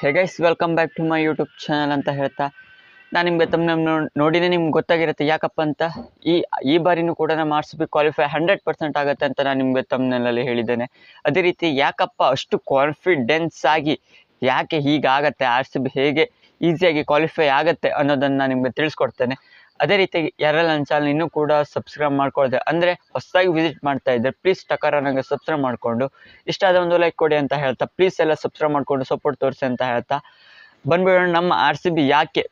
Hey guys welcome back to my YouTube channel ಅಂತ ಹೇಳ್ತಾ, ನಾನು ನಿಮಗೆ ತಮ್ಮ ನೋಡಿನೇ ನಿಮ್ಗೆ ಗೊತ್ತಾಗಿರುತ್ತೆ ಯಾಕಪ್ಪ ಅಂತ. ಈ ಈ ಬಾರಿನೂ ಕೂಡ ನಮ್ಮ R B qualify hundred percent ಆಗುತ್ತೆ ಅಂತ ನಾನು ನಿಮಗೆ ತಮ್ಮನಲ್ಲಿ ಹೇಳಿದ್ದೇನೆ. ಅದೇ ರೀತಿ ಯಾಕಪ್ಪ ಅಷ್ಟು ಕಾನ್ಫಿಡೆನ್ಸ್ ಆಗಿ ಯಾಕೆ ಹೀಗಾಗತ್ತೆ ಆರ್ ಸಿ ಬಿ ಹೇಗೆ ಈಸಿಯಾಗಿ ಕ್ವಾಲಿಫೈ ಆಗುತ್ತೆ ಅನ್ನೋದನ್ನು ನಾನು ನಿಮಗೆ ತಿಳಿಸ್ಕೊಡ್ತೇನೆ. ಅದೇ ರೀತಿಯಾಗಿ ಯಾರೆಲ್ಲ ನನ್ನ ಚಾನಲ್ ಇನ್ನೂ ಕೂಡ ಸಬ್ಸ್ಕ್ರೈಬ್ ಮಾಡ್ಕೊಳ್ದೆ ಅಂದರೆ ಹೊಸದಾಗಿ ವಿಸಿಟ್ ಮಾಡ್ತಾ ಇದ್ದರೆ ಪ್ಲೀಸ್ ಟಕಾರ ನನಗೆ ಸಬ್ಸ್ಕ್ರೈಬ್ ಮಾಡಿಕೊಂಡು. ಇಷ್ಟ ಆದ ಒಂದು ಲೈಕ್ ಕೊಡಿ ಅಂತ ಹೇಳ್ತಾ ಪ್ಲೀಸ್ ಎಲ್ಲ ಸಬ್ಸ್ಕ್ರೈಬ್ ಮಾಡಿಕೊಂಡು ಸಪೋರ್ಟ್ ತೋರಿಸಿ ಅಂತ ಹೇಳ್ತಾ. ಬಂದ್ಬಿಡೋಣ, ನಮ್ಮ ಆರ್ ಸಿ ಬಿ ಯಾಕೆ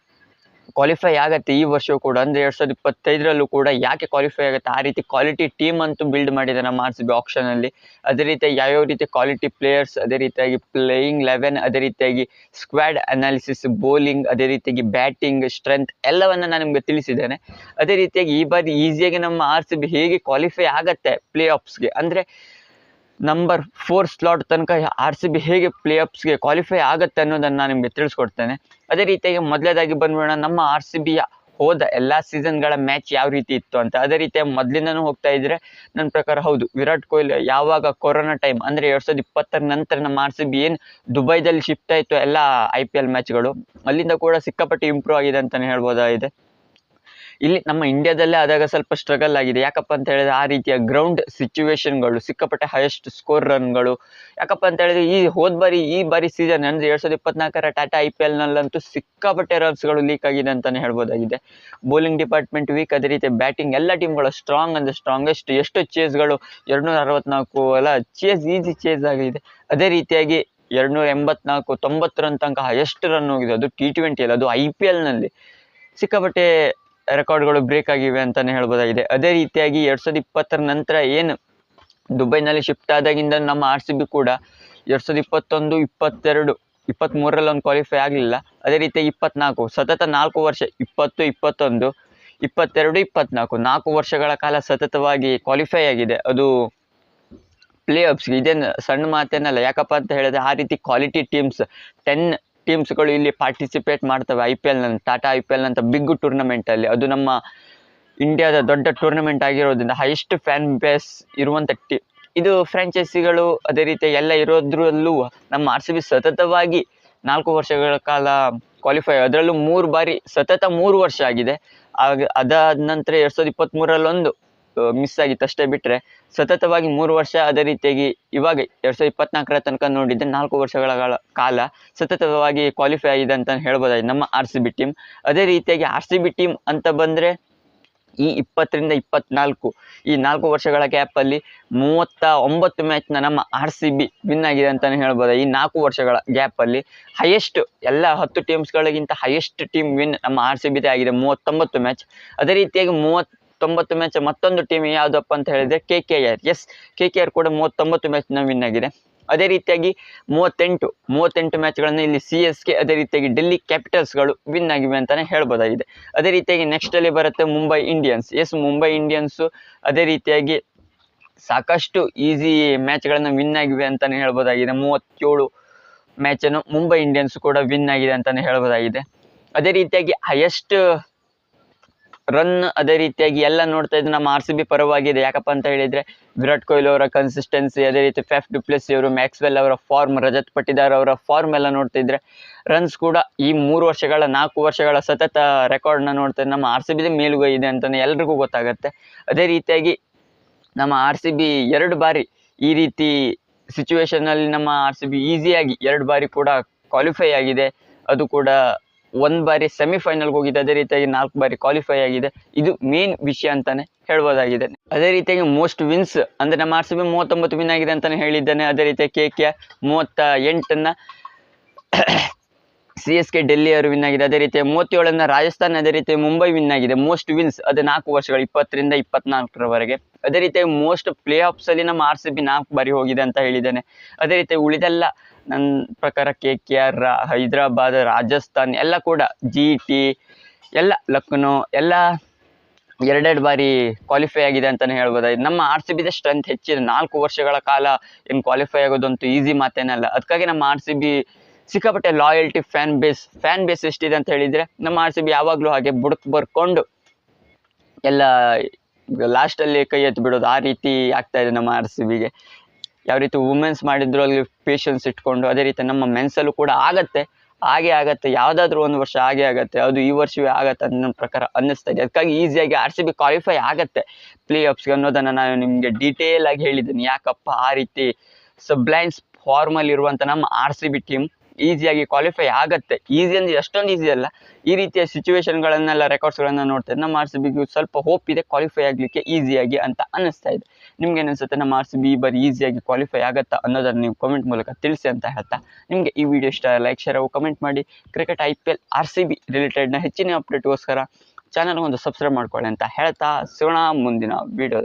ಕ್ವಾಲಿಫೈ ಆಗುತ್ತೆ ಈ ವರ್ಷವೂ ಕೂಡ. ಅಂದರೆ ಎರಡು ಸಾವಿರದ ಇಪ್ಪತ್ತೈದರಲ್ಲೂ ಕೂಡ ಯಾಕೆ ಕ್ವಾಲಿಫೈ ಆಗುತ್ತೆ? ಆ ರೀತಿ ಕ್ವಾಲಿಟಿ ಟೀಮ್ ಅಂತೂ ಬಿಲ್ಡ್ ಮಾಡಿದೆ ನಮ್ಮ ಆರ್ ಸಿ ಬಿ ಆಪ್ಷನಲ್ಲಿ ಅದೇ ರೀತಿ ಯಾವ್ಯಾವ ರೀತಿ ಕ್ವಾಲಿಟಿ ಪ್ಲೇಯರ್ಸ್ ಅದೇ ರೀತಿಯಾಗಿ ಪ್ಲೇಯಿಂಗ್ ಲೆವೆನ್ ಅದೇ ರೀತಿಯಾಗಿ ಸ್ಕ್ವಾಡ್ ಅನಾಲಿಸಿಸ್ ಬೌಲಿಂಗ್ ಅದೇ ರೀತಿಯಾಗಿ ಬ್ಯಾಟಿಂಗ್ ಸ್ಟ್ರೆಂತ್ ಎಲ್ಲವನ್ನು ನಾನು ನಿಮಗೆ ತಿಳಿಸಿದ್ದೇನೆ. ಅದೇ ರೀತಿಯಾಗಿ ಈ ಬಾರಿ ಈಸಿಯಾಗಿ ನಮ್ಮ ಆರ್ ಸಿ ಬಿ ಹೇಗೆ ಕ್ವಾಲಿಫೈ ಆಗುತ್ತೆ ಪ್ಲೇ ಆಫ್ಸ್ಗೆ ಅಂದರೆ ನಂಬರ್ ಫೋರ್ ಸ್ಲಾಟ್ ತನಕ ಆರ್ ಸಿ ಬಿ ಹೇಗೆ ಪ್ಲೇ ಆಫ್ಸ್ಗೆ ಕ್ವಾಲಿಫೈ ಆಗುತ್ತೆ ಅನ್ನೋದನ್ನು ನಾನು ನಿಮಗೆ ತಿಳಿಸ್ಕೊಡ್ತೇನೆ. ಅದೇ ರೀತಿಯಾಗಿ ಮೊದಲೇದಾಗಿ ಬಂದ್ಬಿಡೋಣ. ನಮ್ಮ ಆರ್ ಸಿ ಬಿಯ ಹೋದ ಎಲ್ಲ ಸೀಸನ್ಗಳ ಮ್ಯಾಚ್ ಯಾವ ರೀತಿ ಇತ್ತು ಅಂತ. ಅದೇ ರೀತಿಯಾಗಿ ಮೊದಲಿಂದನೂ ಹೋಗ್ತಾ ಇದ್ದರೆ ನನ್ನ ಪ್ರಕಾರ ಹೌದು, ವಿರಾಟ್ ಕೊಹ್ಲಿ ಯಾವಾಗ ಕೊರೋನಾ ಟೈಮ್ ಅಂದರೆ ಎರಡು ಸಾವಿರದ ಇಪ್ಪತ್ತರ ನಂತರ ನಮ್ಮ ಆರ್ ಸಿ ಬಿ ಏನು ದುಬೈದಲ್ಲಿ ಶಿಫ್ಟ್ ಆಯಿತು ಎಲ್ಲ ಐ ಪಿ ಎಲ್ ಮ್ಯಾಚ್ಗಳು ಅಲ್ಲಿಂದ ಕೂಡ ಸಿಕ್ಕಾಪಟ್ಟೆ ಇಂಪ್ರೂವ್ ಆಗಿದೆ ಅಂತಲೇ ಹೇಳ್ಬೋದಾಗಿದೆ. ಇಲ್ಲಿ ನಮ್ಮ ಇಂಡಿಯಾದಲ್ಲೇ ಆದಾಗ ಸ್ವಲ್ಪ ಸ್ಟ್ರಗಲ್ ಆಗಿದೆ. ಯಾಕಪ್ಪ ಅಂತ ಹೇಳಿದ್ರೆ ಆ ರೀತಿಯ ಗ್ರೌಂಡ್ ಸಿಚುವೇಶನ್ಗಳು ಸಿಕ್ಕಾಪಟ್ಟೆ ಹೈಯೆಸ್ಟ್ ಸ್ಕೋರ್ ರನ್ಗಳು ಯಾಕಪ್ಪ ಅಂತ ಹೇಳಿದ್ರೆ ಈ ಹೋದ ಬಾರಿ, ಈ ಬಾರಿ ಸೀಸನ್ ಅಂದರೆ ಎರಡು ಸಾವಿರದ ಇಪ್ಪತ್ನಾಲ್ಕರ ಟಾಟಾ ಐ ಪಿ ಎಲ್ನಲ್ಲಂತೂ ಸಿಕ್ಕಾಪಟ್ಟೆ ರನ್ಸ್ಗಳು ಲೀಕ್ ಆಗಿದೆ ಅಂತಲೇ ಹೇಳ್ಬೋದಾಗಿದೆ. ಬೌಲಿಂಗ್ ಡಿಪಾರ್ಟ್ಮೆಂಟ್ ವೀಕ್ ಅದೇ ರೀತಿ ಬ್ಯಾಟಿಂಗ್ ಎಲ್ಲ ಟೀಮ್ಗಳು ಸ್ಟ್ರಾಂಗ್ ಅಂದರೆ ಸ್ಟ್ರಾಂಗೆಸ್ಟ್ ಎಷ್ಟು ಚೇಸ್ಗಳು ಎರಡುನೂರ ಅರವತ್ನಾಲ್ಕು ಎಲ್ಲ ಚೇಸ್ ಈಸಿ ಚೇಸ್ ಆಗಿದೆ. ಅದೇ ರೀತಿಯಾಗಿ ಎರಡುನೂರ ಎಂಬತ್ನಾಲ್ಕು, ತೊಂಬತ್ತು ರನ್ ತನಕ ಹೈಯೆಸ್ಟ್ ರನ್ ಹೋಗಿದೆ. ಅದು ಟಿ ಟ್ವೆಂಟಿಯಲ್ಲಿ ಅದು ಐ ಪಿ ಎಲ್ನಲ್ಲಿ ಸಿಕ್ಕಾಪಟ್ಟೆ ರೆಕಾರ್ಡ್ಗಳು ಬ್ರೇಕ್ ಆಗಿವೆ ಅಂತಲೇ ಹೇಳ್ಬೋದಾಗಿದೆ. ಅದೇ ರೀತಿಯಾಗಿ ಎರಡು ಸಾವಿರದ ಇಪ್ಪತ್ತರ ನಂತರ ಏನು ದುಬೈನಲ್ಲಿ ಶಿಫ್ಟ್ ಆದಾಗಿಂದ ನಮ್ಮ ಆರ್ ಸಿ ಬಿ ಕೂಡ ಎರಡು ಸಾವಿರದ ಇಪ್ಪತ್ತೊಂದು, ಇಪ್ಪತ್ತೆರಡು ಇಪ್ಪತ್ತ್ಮೂರರಲ್ಲಿ ಒಂದು ಕ್ವಾಲಿಫೈ ಆಗಲಿಲ್ಲ. ಅದೇ ರೀತಿ ಇಪ್ಪತ್ನಾಲ್ಕು, ಸತತ ನಾಲ್ಕು ವರ್ಷ, ಇಪ್ಪತ್ತು, ಇಪ್ಪತ್ತೊಂದು, ಇಪ್ಪತ್ತೆರಡು, ಇಪ್ಪತ್ನಾಲ್ಕು, ನಾಲ್ಕು ವರ್ಷಗಳ ಕಾಲ ಸತತವಾಗಿ ಕ್ವಾಲಿಫೈ ಆಗಿದೆ. ಅದು ಪ್ಲೇ ಆಫ್ಸ್ಗೆ ಇದೇನು ಸಣ್ಣ ಮಾತೇನಲ್ಲ, ಯಾಕಪ್ಪ ಅಂತ ಹೇಳಿದ್ರೆ ಆ ರೀತಿ ಕ್ವಾಲಿಟಿ ಟೀಮ್ಸ್ ಟೆನ್ ಟೀಮ್ಸ್ಗಳು ಇಲ್ಲಿ ಪಾರ್ಟಿಸಿಪೇಟ್ ಮಾಡ್ತವೆ ಐ ಪಿ ಎಲ್ನ ಟಾಟಾ ಐ ಪಿ ಎಲ್ ಅಂತ ಬಿಗ್ ಟೂರ್ನಮೆಂಟಲ್ಲಿ ಅದು ನಮ್ಮ ಇಂಡಿಯಾದ ದೊಡ್ಡ ಟೂರ್ನಮೆಂಟ್ ಆಗಿರೋದ್ರಿಂದ ಹೈಯೆಸ್ಟ್ ಫ್ಯಾನ್ ಬೇಸ್ ಇರುವಂಥ ಟಿ ಇದು ಫ್ರ್ಯಾಂಚೈಸಿಗಳು ಅದೇ ರೀತಿ ಎಲ್ಲ ಇರೋದ್ರಲ್ಲೂ ನಮ್ಮ ಆರ್ ಸಿ ಬಿ ಸತತವಾಗಿ ನಾಲ್ಕು ವರ್ಷಗಳ ಕಾಲ ಕ್ವಾಲಿಫೈ ಅದರಲ್ಲೂ ಮೂರು ಬಾರಿ ಸತತ ಮೂರು ವರ್ಷ ಆಗಿದೆ. ಆಗ ಅದಾದ ನಂತರ ಎರಡು ಸಾವಿರದ ಇಪ್ಪತ್ತ್ಮೂರಲ್ಲೊಂದು ಮಿಸ್ ಆಗಿತ್ತು ಅಷ್ಟೇ ಬಿಟ್ಟರೆ ಸತತವಾಗಿ ಮೂರು ವರ್ಷ ಅದೇ ರೀತಿಯಾಗಿ ಇವಾಗ ಎರಡು ಸಾವಿರದ ಇಪ್ಪತ್ನಾಲ್ಕರ ತನಕ ನೋಡಿದ್ದೆ ನಾಲ್ಕು ವರ್ಷಗಳ ಕಾಲ- ಸತತವಾಗಿ ಕ್ವಾಲಿಫೈ ಆಗಿದೆ ಅಂತ ಹೇಳ್ಬೋದಾಗಿದೆ. ನಮ್ಮ ಆರ್ ಸಿ ಬಿ ಟೀಮ್ ಅದೇ ರೀತಿಯಾಗಿ ಆರ್ ಸಿ ಬಿ ಟೀಮ್ ಅಂತ ಬಂದರೆ ಈ ಇಪ್ಪತ್ತರಿಂದ ಇಪ್ಪತ್ನಾಲ್ಕು, ಈ ನಾಲ್ಕು ವರ್ಷಗಳ ಗ್ಯಾಪಲ್ಲಿ ಮೂವತ್ತ ಒಂಬತ್ತು ಮ್ಯಾಚ್ನ ನಮ್ಮ ಆರ್ ಸಿ ಬಿ ವಿನ್ ಆಗಿದೆ ಅಂತಲೇ ಹೇಳ್ಬೋದು ಈ ನಾಲ್ಕು ವರ್ಷಗಳ ಗ್ಯಾಪಲ್ಲಿ ಹೈಯೆಸ್ಟ್ ಎಲ್ಲ ಹತ್ತು ಟೀಮ್ಸ್ಗಳಿಗಿಂತ ಹೈಯೆಸ್ಟ್ ಟೀಮ್ ವಿನ್ ನಮ್ಮ ಆರ್ ಸಿ ಬಿದೇ ಆಗಿದೆ. ಮೂವತ್ತೊಂಬತ್ತು ಮ್ಯಾಚ್ ಅದೇ ರೀತಿಯಾಗಿ ಮೂವತ್ತೊಂಬತ್ತು ಮ್ಯಾಚ್ ಮತ್ತೊಂದು ಟೀಮ್ ಯಾವುದಪ್ಪ ಅಂತ ಹೇಳಿದ್ರೆ K K R S K K R ಕೂಡ ಮೂವತ್ತೊಂಬತ್ತು ಮ್ಯಾಚ್ನ ವಿನ್ ಆಗಿದೆ. ಅದೇ ರೀತಿಯಾಗಿ ಮೂವತ್ತೆಂಟು ಮೂವತ್ತೆಂಟು ಮ್ಯಾಚ್ಗಳನ್ನು ಇಲ್ಲಿ ಸಿ ಎಸ್ ಕೆ ಅದೇ ರೀತಿಯಾಗಿ ಡೆಲ್ಲಿ ಕ್ಯಾಪಿಟಲ್ಸ್ಗಳು ವಿನ್ ಆಗಿವೆ ಅಂತಲೇ ಹೇಳ್ಬೋದಾಗಿದೆ. ಅದೇ ರೀತಿಯಾಗಿ ನೆಕ್ಸ್ಟಲ್ಲಿ ಬರುತ್ತೆ Mumbai Indians yes Mumbai Indians ಅದೇ ರೀತಿಯಾಗಿ ಸಾಕಷ್ಟು ಈಸಿ ಮ್ಯಾಚ್ಗಳನ್ನು ವಿನ್ ಆಗಿವೆ ಅಂತಲೇ ಹೇಳ್ಬೋದಾಗಿದೆ. ಮೂವತ್ತೇಳು ಮ್ಯಾಚನ್ನು ಮುಂಬೈ ಇಂಡಿಯನ್ಸ್ ಕೂಡ ವಿನ್ ಆಗಿದೆ ಅಂತಲೇ ಹೇಳ್ಬೋದಾಗಿದೆ. ಅದೇ ರೀತಿಯಾಗಿ ಹೈಯೆಸ್ಟ್ ರನ್ ಅದೇ ರೀತಿಯಾಗಿ ಎಲ್ಲ ನೋಡ್ತಾ ಇದ್ದು ನಮ್ಮ ಆರ್ ಸಿ ಬಿ ಪರವಾಗಿದೆ. ಯಾಕಪ್ಪ ಅಂತ ಹೇಳಿದರೆ ವಿರಾಟ್ ಕೊಹ್ಲಿ ಅವರ ಕನ್ಸಿಸ್ಟೆನ್ಸಿ ಅದೇ ರೀತಿ ಫೆಫ್ ಡುಪ್ಲೆಸಿ ಅವರು ಮ್ಯಾಕ್ಸ್ವೆಲ್ ಅವರ ಫಾರ್ಮ್ ರಜತ್ ಪಟ್ಟಿದಾರ್ ಅವರ ಫಾರ್ಮ್ ಎಲ್ಲ ನೋಡ್ತಿದ್ರೆ ರನ್ಸ್ ಕೂಡ ಈ ಮೂರು ವರ್ಷಗಳ, ನಾಲ್ಕು ವರ್ಷಗಳ ಸತತ ರೆಕಾರ್ಡ್ನ ನೋಡ್ತಾ ನಮ್ಮ ಆರ್ ಸಿ ಬಿದೇ ಮೇಲುಗೈ ಇದೆ ಅಂತಲೇ ಎಲ್ರಿಗೂ ಗೊತ್ತಾಗುತ್ತೆ. ಅದೇ ರೀತಿಯಾಗಿ ನಮ್ಮ ಆರ್ ಸಿ ಬಿ ಎರಡು ಬಾರಿ ಈ ರೀತಿ ಸಿಚುವೇಶನ್ನಲ್ಲಿ ನಮ್ಮ ಆರ್ ಸಿ ಬಿ ಈಸಿಯಾಗಿ ಎರಡು ಬಾರಿ ಕೂಡ ಕ್ವಾಲಿಫೈ ಆಗಿದೆ. ಅದು ಕೂಡ ಒಂದು ಬಾರಿ ಸೆಮಿಫೈನಲ್ಗೆ ಹೋಗಿದೆ, ಅದೇ ರೀತಿಯಾಗಿ ನಾಲ್ಕು ಬಾರಿ ಕ್ವಾಲಿಫೈ ಆಗಿದೆ. ಇದು ಮೇನ್ ವಿಷಯ ಅಂತಾನೆ ಹೇಳ್ಬೋದಾಗಿದೆ. ಅದೇ ರೀತಿಯಾಗಿ ಮೋಸ್ಟ್ ವಿನ್ಸ್ ಅಂದರೆ ನಮ್ಮ ಆರ್ ಸಿ ಬಿ ಮೂವತ್ತೊಂಬತ್ತು ವಿನ್ ಆಗಿದೆ ಅಂತಾನೆ ಹೇಳಿದ್ದಾನೆ. ಅದೇ ರೀತಿಯಾಗಿ ಕೆ ಕೆ ಮೂವತ್ತ ಎಂಟನ್ನು ಸಿ ಎಸ್ ಕೆ ಡೆಲ್ಲಿ ಅವರು ವಿನ್ ಆಗಿದೆ. ಅದೇ ರೀತಿ ಮೂವತ್ತೇಳನ್ನು ರಾಜಸ್ಥಾನ, ಅದೇ ರೀತಿ ಮುಂಬೈ ವಿನ್ ಆಗಿದೆ. ಮೋಸ್ಟ್ ವಿನ್ಸ್ ಅದೇ ನಾಲ್ಕು ವರ್ಷಗಳು, ಇಪ್ಪತ್ತರಿಂದ ಇಪ್ಪತ್ನಾಲ್ಕರವರೆಗೆ. ಅದೇ ರೀತಿಯಾಗಿ ಮೋಸ್ಟ್ ಪ್ಲೇ ಆಫ್ಸಲ್ಲಿ ನಮ್ಮ ಆರ್ ಸಿ ಬಿ ನಾಲ್ಕು ಬಾರಿ ಹೋಗಿದೆ ಅಂತ ಹೇಳಿದ್ದೇನೆ. ಅದೇ ರೀತಿ ಉಳಿದೆಲ್ಲ ನನ್ನ ಪ್ರಕಾರ K K R Hyderabad, Rajasthan ಎಲ್ಲ ಕೂಡ ಜಿ ಟಿ ಎಲ್ಲ ಲಕ್ನೋ, ಎಲ್ಲ ಎರಡೆರಡು ಬಾರಿ ಕ್ವಾಲಿಫೈ ಆಗಿದೆ ಅಂತಲೇ ಹೇಳ್ಬೋದಾಗಿದೆ ನಮ್ಮ ಆರ್ ಸಿ ಬಿದ ಸ್ಟ್ರೆಂತ್ ಹೆಚ್ಚಿದೆ. ನಾಲ್ಕು ವರ್ಷಗಳ ಕಾಲ ಏನು ಕ್ವಾಲಿಫೈ ಆಗೋದಂತೂ ಈಸಿ ಮಾತೇನಲ್ಲ. ಅದಕ್ಕಾಗಿ ನಮ್ಮ ಆರ್ ಸಿ ಬಿ ಸಿಕ್ಕಾಪಟ್ಟೆ loyalty fan base fan base ಎಷ್ಟಿದೆ ಅಂತ ಹೇಳಿದರೆ ನಮ್ಮ ಆರ್ ಸಿ ಬಿ ಯಾವಾಗಲೂ ಹಾಗೆ ಬುಡಕ್ ಬರ್ಕೊಂಡು ಎಲ್ಲ ಲಾಸ್ಟಲ್ಲಿ ಕೈ ಎತ್ತಿ ಬಿಡೋದು. ಆ ರೀತಿ ಆಗ್ತಾ ಇದೆ ನಮ್ಮ ಆರ್ ಸಿ ಬಿಗೆ ಯಾವ ರೀತಿ ವುಮೆನ್ಸ್ ಮಾಡಿದ್ರು ಅಲ್ಲಿ ಪೇಷನ್ಸ್ ಇಟ್ಕೊಂಡು, ಅದೇ ರೀತಿ ನಮ್ಮ ಮೆನ್ಸಲ್ಲೂ ಕೂಡ ಆಗತ್ತೆ. ಹಾಗೆ ಆಗತ್ತೆ. ಯಾವುದಾದ್ರೂ ಒಂದು ವರ್ಷ ಹಾಗೆ ಆಗತ್ತೆ. ಅದು ಈ ವರ್ಷವೇ ಆಗತ್ತೆ ಅನ್ನೋ ಪ್ರಕಾರ ಅನ್ನಿಸ್ತಾ ಇದೆ. ಅದಕ್ಕಾಗಿ ಈಸಿಯಾಗಿ ಆರ್ ಸಿ ಬಿ ಕ್ವಾಲಿಫೈ ಆಗತ್ತೆ. ಪ್ಲೇ ಆಫ್ಸ್ಗೆ ಅನ್ನೋದನ್ನು ನಾನು ನಿಮಗೆ ಡೀಟೇಲ್ ಆಗಿ ಹೇಳಿದ್ದೀನಿ. ಯಾಕಪ್ಪ? ಆ ರೀತಿ ಸಬ್ಲೈನ್ಸ್ ಫಾರ್ಮಲ್ಲಿ ಇರುವಂಥ ನಮ್ಮ ಆರ್ ಸಿ ಬಿ ಟೀಮ್ ಈಸಿಯಾಗಿ ಕ್ವಾಲಿಫೈ ಆಗುತ್ತೆ. ಈಸಿ ಅಂದರೆ ಅಷ್ಟೊಂದು ಈಸಿ ಅಲ್ಲ. ಈ ರೀತಿಯ ಸಿಚುವೇಶನ್ಗಳನ್ನೆಲ್ಲ ರೆಕಾರ್ಡ್ಸ್ಗಳನ್ನು ನೋಡ್ತಾರೆ ನಮ್ಮ ಆರ್ ಸಿ ಬಿಗೆ ಸ್ವಲ್ಪ ಹೋಪ್ ಇದೆ ಕ್ವಾಲಿಫೈ ಆಗಲಿಕ್ಕೆ ಈಸಿಯಾಗಿ ಅಂತ ಅನ್ನಿಸ್ತಾ ಇದೆ. ನಿಮ್ಗೆ ಅನಿಸುತ್ತೆ ನಮ್ಮ ಆರ್ ಸಿ ಬಿ ಬಾರಿ ಈಸಿಯಾಗಿ ಕ್ವಾಲಿಫೈ ಆಗುತ್ತಾ ಅನ್ನೋದನ್ನು ನೀವು ಕಮೆಂಟ್ ಮೂಲಕ ತಿಳಿಸಿ ಅಂತ ಹೇಳ್ತಾ. ನಿಮಗೆ ಈ ವಿಡಿಯೋ ಇಷ್ಟ ಲೈಕ್ ಶೇರ್ ಕಮೆಂಟ್ ಮಾಡಿ. Cricket I P L R C B ರಿಲೇಟೆಡ್ನ ಹೆಚ್ಚಿನ ಅಪ್ಡೇಟ್ಗೋಸ್ಕರ ಚಾನಲ್ ಒಂದು ಸಬ್ಸ್ಕ್ರೈಬ್ ಮಾಡ್ಕೊಳ್ಳಿ ಅಂತ ಹೇಳ್ತಾ ಸಿಗೋಣ ಮುಂದಿನ ವಿಡಿಯೋದಲ್ಲಿ